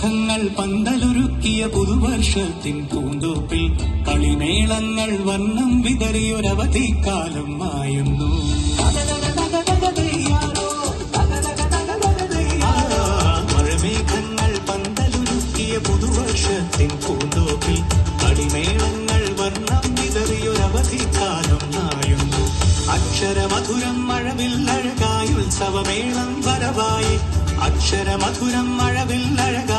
വർണമേഘങ്ങൾ പന്തലൊരുക്കിയ പുതുവർഷത്തിൻ പൂന്തോപ്പിൽ കളിമേളങ്ങൾ വർണം വിതറിയൊരവധിക്കാലം മായുന്നു. മഴമേഘങ്ങൾ പുതുവർഷത്തിൻ പൂന്തോപ്പിൽ കളിമേളങ്ങൾ അക്ഷരമധുരം മഴവിൽ അഴകായി ഉത്സവമേളം വരവായി. അക്ഷരമധുരം മഴവിൽ അഴകായി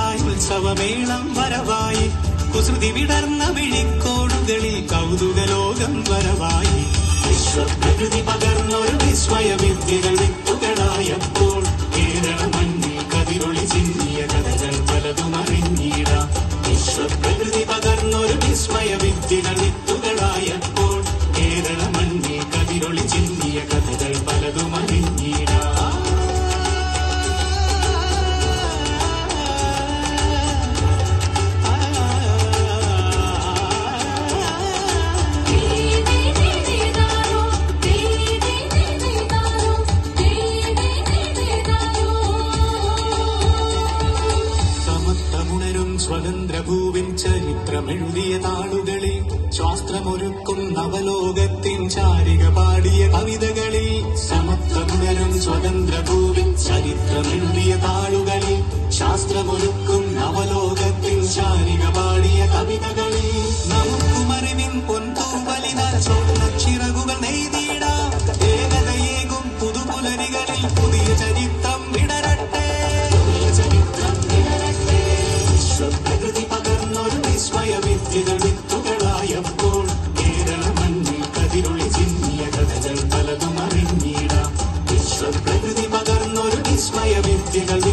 ഉത്സവമേളം വരവായി. കുസൃതി വിടർന്ന വിഴിക്കോടുകളിൽ കൗതുകലോകം വരവായി. വിശ്വപ്രകൃതി പകർന്നൊരു സ്വതന്ത്രഭൂവിൻ ചരിത്രമെഴുതിയ താളുകളിൽ ശാസ്ത്രമൊരുക്കും നവലോകത്തിൻ ചാരിക പാടിയ കവിത 你看。